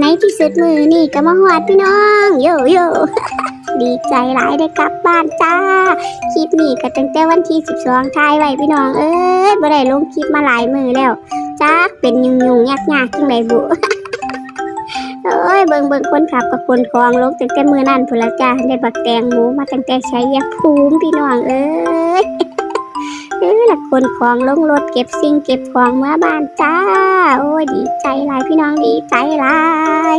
ในที่สุดมือนี่ก็มาหอดพี่น้องโยโย่ดีใจหลายได้กลับบ้านจ้า คลิปนี้ก็ตั้งแต่วันที่12ทายไว้พี่น้องเอ้ยบ่ได้ลงคลิปมาหลายมือแล้วจ้าเป็นยุ่งยุ่งยากยากจังไดบุเอ้ยเบิ่งเบิ่งคนขับกับคนคลองลงตั้งแต่มือนั่นพุ่นละจ้าได้บักแตงหมูมาตั้งแต่ชัยาภูมิพี่น้องเอ้ย เออละคนของลงรถเก็บสิ่งเก็บของเมื่อบ้านจ้า โอ้ยดีใจหลายพี่น้องดีใจหลาย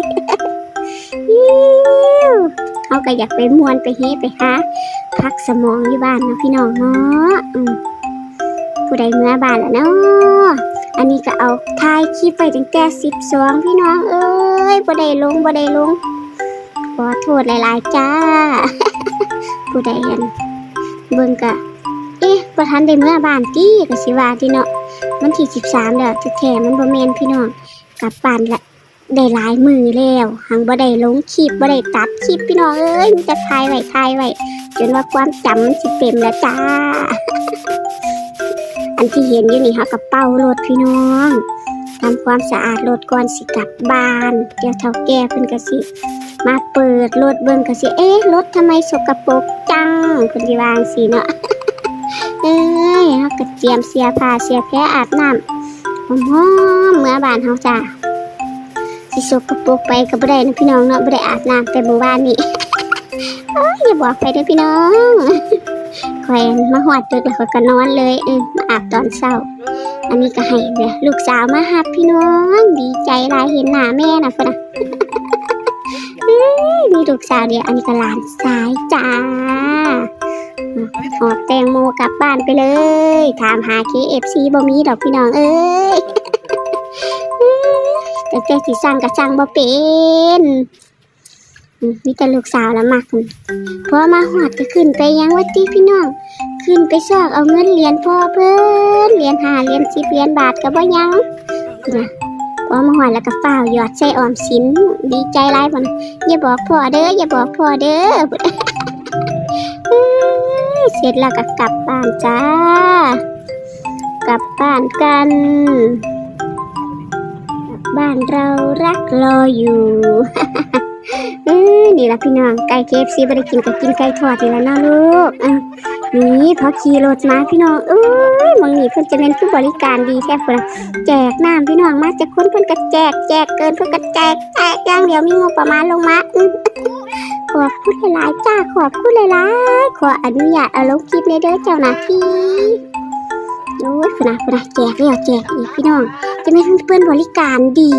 อิ๊วเขาก็อยากไปมวนไปเฮไปหาพักสมองอยู่บ้านนะพี่น้องเนาะผู้ใดเมื่อบ้านแล้วเนาะอันนี้ก็เอาถ่ายคลิปไปตั้งแต่สิบสองพี่น้องเอ้ยบ่ได้ลงบ่ได้ลงขอโทษหลายๆจ้าผู้ใดอันเบิ่งกะ อ๊ะบ่ทันได้เมื่อบานตี้กสิวาที่เนาะมันที่13แล้วแท้ๆมันบ่แมนพี่น้องกลับบ้านละได้หลายมือแล้วหังบ่ได้ลงคลิปบ่ได้ตัดคลิปพี่น้องเอ้ยมันจะถ่ายไว้ถ่ายไว้จนว่าความจำมันสิเต็มแล้วจ้า อันที่เห็นอยู่นี่ฮากับเป้ารถพี่น้องทำความสะอาดรถก่อนสิกลับบ้านเดี๋ยวเฒ่าแก่เพิ่นก็สิ มาเปิดรถเบิ่งก็สิเอ๊ะรถทำไมสกปรกจังเพิ่นสิวางสิเนาะ ก็เตรียมเสียผ้าเสียแพรอาบน้ำหอมเมื่อบานเฮาจ้าสิสกปรกไปก็บ่ได้นะพี่น้องเนาะบ่ได้อาบน้ำแต่เมื่อวานนี้โอ้ยอย่าบอกไปเด้อพี่น้องข่อยมาหอดตึกแล้วก็นอนเลยเออมาอาบตอนเช้า อันนี้ก็ให้เด้อลูกสาวมาหับพี่น้อง ดีใจลายเห็นหน้าแม่น่ะพุ่นน่ะมีลูกสาวเดียวอันนี้ก็หลานสายจ้า หอบแตงโมกลับบ้านไปเลย ถามหา KFC บ่มีดอกพี่น้องเอ้ยแต่แต่สิสั่งก็สั่งบ่เป็นมีแต่ลูกสาวละมักพอมาหอดก็ขึ้นไปยังวัดที่พี่น้อง ขึ้นไปซอกเอาเงินเหรียญพ่อเพิ่นเหรียญหาเหรียญสิบเหรียญบาทก็บ่ยังนะพอมาหอดแล้วก็ฝ้าวหยอดใส่ออมสินดีใจหลายบ่นอย่าบอกพ่อเด้ออย่าบอกพ่อเด้อ เสร็จแล้วก็กลับบ้านจ้า กลับบ้านกัน บ้านเรารักรออยู่เออนี่ละพี่น้องไก่เคฟซีไม่ได้กินก็กินไก่ทอดนี่ละเนาะลูกอะนี่พอขี่รถมาพี่น้องเอ้ยมองนี่เพิ่นจะเป็นผู้บริการดีแท้พุ่นน่ะแจกน้ำพี่น้องมาจากคนเพิ่นก็แจกแจกเกินเพิ่นก็แจกแจกอย่างเดียวมีงบประมาณลงมา อื้อขอบคุณหลายๆจ้าขอบคุณหลายๆขออนุญาตเอาลงคลิปในเด้อเจ้าหน้าที่โอ้ยพุ่นะพุ่นะแจกแล้วแจกอีกพี่น้อง จะไมีเพื่อนบริการดี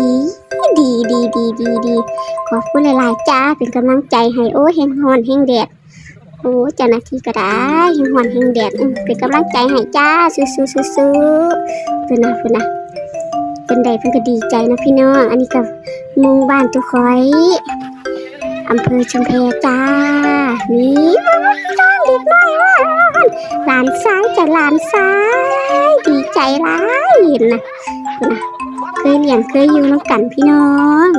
ดีดีดีดีดีขอบคุณหลายๆจ้าเป็นกำลังใจให้โอ้แหงหอนแหงแดดโอ้เจ้าหน้าที่ก็ได้แหงหอนแหงแดดเป็นกำลังใจให้จ้าสู้สู้สู้สู้เป็นะเป็นะเป็นใดเพิ่อนก็ดีใจนะพี่น้อง อันนี้ก็หมุงบ้านตุคอย อำเภอชุมแพจ้า นี่จ้าเด็กน้อยว่าหลานซ้ายจะหลานซ้าย ดีใจหลายเห็นะเคยเลี้ยงเคยอยู่น้ำกันพี่น้อง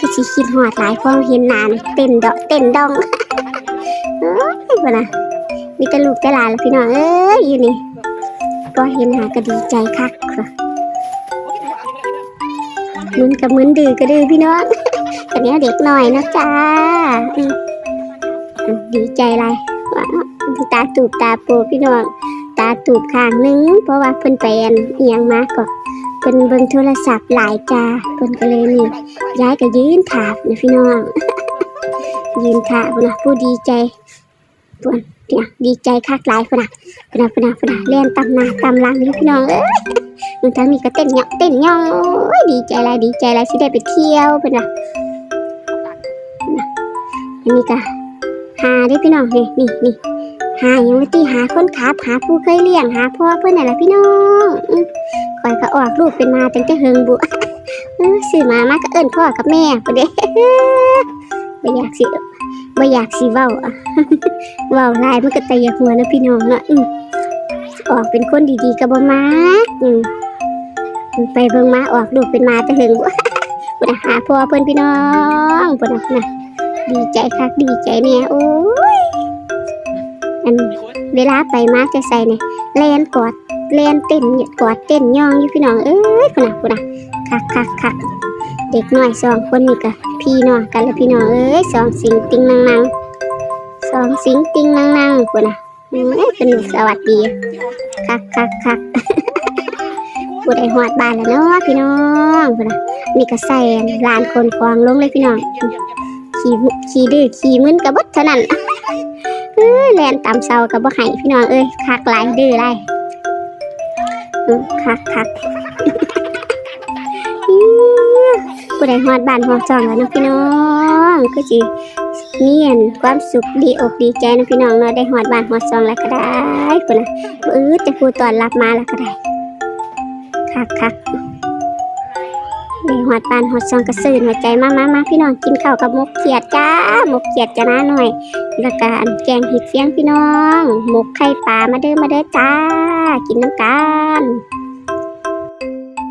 ก็สิคิดหอดหลายพอเห็นนานเต้นดอกเต้นดองเอ้ยนะมีแต่ลูกแต่หลานละพี่น้องเอ้ยอยู่นี่ก็เห็นหน้าก็ดีใจคักค่ะ มึนกับมึนดื้อก็ดื้อพี่น้องกันนี้เด็กหน่อยนะจ้าดีใจไรว้าตาตูบตาโปพี่น้องตาตูบข้างหนึง เพราะว่าเพิ่นไปนเอียงมาก็เพิ่นเบิ่งโทรศัพท์หลายจ้าเพิ่นก็เลยนี่ย้ายก็ยืนถามนะพี่น้องยืนถามนะผู้ดีใจ ปวนเนี่ยดีใจคักหลายพุ่นน่ะพุ่นน่ะพุ่นน่ะพุ่นน่ะเล่นตามหน้าตามหลังนี่พี่น้องเอ้ยมันทั้งนี้ก็เต้นเหยาะเต้นย่องโอ้ยดีใจลายดีใจลายสิได้ไปเที่ยวเพิ่นน่ะอันนี้ก็หาเด้พี่น้องนี่นี่นี่หายังไม่ตีหาคนขับหาผู้เคยเลี้ยงหาพ่อเพิ่นน่ะล่ะพี่น้องคอยก็ออกลูกเป็นมาตั้งแต่เฮิงบุเออซื้อมามาก็เอิ้นพ่อกับแม่ปะเด้บ่อยากสิ บ่อยากสิเว้าอะเว้าลายมันก็ตะยากหัวนะพี่น้องเนาะอืมออกเป็นคนดีๆก็บ่มักอืมไปเบิ่งมาออกลูกเป็นมาแต่เฮิงบุพุ่นน่หาพ่อเพิ่นพี่น้องพุ่นะนะดีใจคักดีใจแน่โอ้ยอันเวลาไปมาจะใส่เนี่ยแลนกอดเลนเต้นกอดเต้นย่องอยู่พี่น้องเอ้ยคุณน่ะคุณน่ะคักคักคัก ดด็กน้อยสองคนนี่ก็พี่น้องกันแล้วพี่น้องเอ้ยสองสิงติงนางนางสองสิงติงนางนางคนน่ะอืมเป็นสวัสดีคักคักคักผู้ใดหอดบ้านแล้วเนาะพี่น้องคนน่ะนี่ก็ใส่ลานคนควางลงเลยพี่น้องขี่ขี่ดื้อขี่มึนกระบดเท่านั้นเอ้ยแลนตามเสากับบ่ให้พี่น้องเอ้ยคักหลายดื้อหลายอืมคักคัก ผู้ใดฮอดบ้านฮอดจองแล้วนะพี่น้องคือสิมีอันความสุขดีอกดีใจนะพี่น้องเนาะได้ฮอดบ้านฮอดจองแล้วก็ได้พุ่นน่ะเออจะผู้ต้อนรับมาแล้วก็ได้คักคักได้ฮอดบ้านฮอดจองก็ซื่นหัวใจมามามาพี่น้องกินข้าวกับมกเขียดจ้าหมกเขียดจะน้าหน่อยแล้วก็อันแกงเห็ดเฟียงพี่น้องหมกไข่ปลามาเด้อมาเด้อจ้า กินน้ำกัน